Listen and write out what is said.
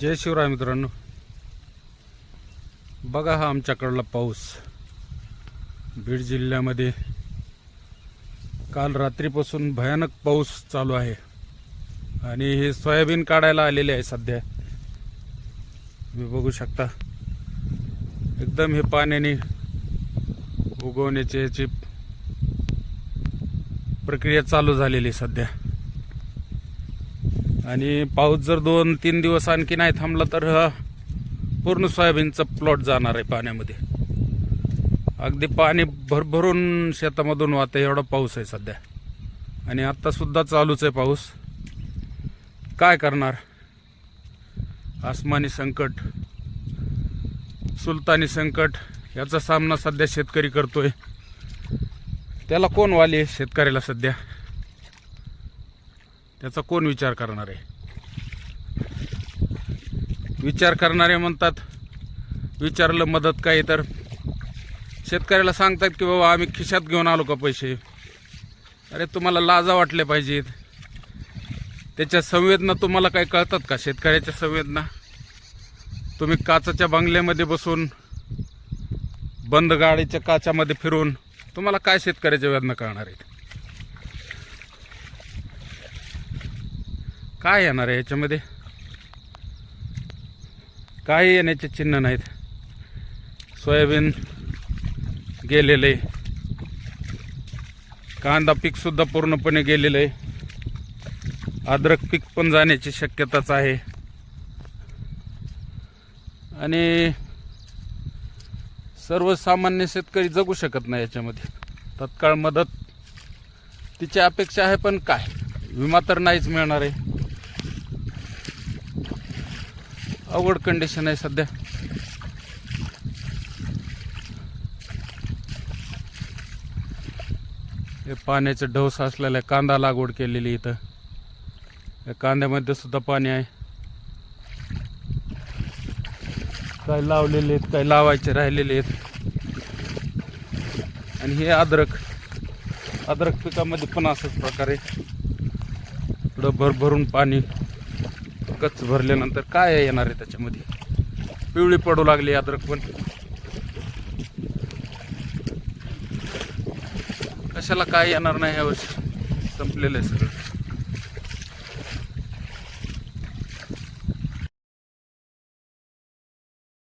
जय शिवराय मित्रांनो. बघा हा आमच्याकडला पाऊस. बीड जिल्ह्यामध्ये काल रात्रीपासून भयानक पाऊस चालू आहे. आणि हे सोयाबीन काढायला आलेले आहे सध्या. तुम्ही बघू शकता. एकदम हे पाण्याने उगवण्याची याची प्रक्रिया चालू झालेली आहे सध्या. आणि पाऊस जर दोन तीन दिवस आणखी नाही थांबला तर पूर्ण सोयाबीनचा प्लॉट जाणार आहे पाण्यामध्ये. अगदी पाणी भरभरून शेतामधून वाहतं एवढा पाऊस आहे सध्या. आणि आत्तासुद्धा चालूच आहे पाऊस. काय करणार? आसमानी संकट सुलतानी संकट याचा सामना सध्या शेतकरी करतोय. त्याला कोण वाली आहे शेतकऱ्याला सध्या? त्याचा कोण विचार करणार आहे? विचार करणारे म्हणतात विचारलं मदत काय तर? शेतकऱ्याला सांगतात की बाबा आम्ही खिशात घेऊन आलो का पैसे? अरे तुम्हाला लाजा वाटले पाहिजेत. त्याच्या संवेदना तुम्हाला काही कळतात का? शेतकऱ्याच्या संवेदना? तुम्ही काचाच्या बंगल्यामध्ये बसून बंद गाडीच्या काचामध्ये फिरून तुम्हाला काय शेतकऱ्याच्या वेदना कळणार आहेत? काय येणार आहे याच्यामध्ये? काय येण्याचे चिन्ह नाहीत. सोयाबीन गेलेलं आहे. कांदा पीकसुद्धा पूर्णपणे गेलेलं आहे. अद्रक पीक पण जाण्याची शक्यताच आहे. आणि सर्वसामान्य शेतकरी जगू शकत नाही याच्यामध्ये. तत्काळ मदत तिची अपेक्षा आहे पण काय? विमा तर नाहीच मिळणार आहे. अवघड कंडिशन आहे सध्या. हे पाण्याचं ढवस असलेला आहे. कांदा लागवड केलेली इथं. या कांद्यामध्ये सुद्धा पाणी आहे. काही लावलेले आहेत काही लावायचे राहिलेले आहेत. आणि हे अद्रक अद्रक पिकामध्ये पण असंच प्रकारे थोडं भरभरून पाणी कच भरल्यानंतर काय येणार आहे त्याच्यामध्ये? पिवळी पडू लागली अद्रक पण. कशाला काय येणार नाही यावर्षी? संपलेलं आहे सगळं.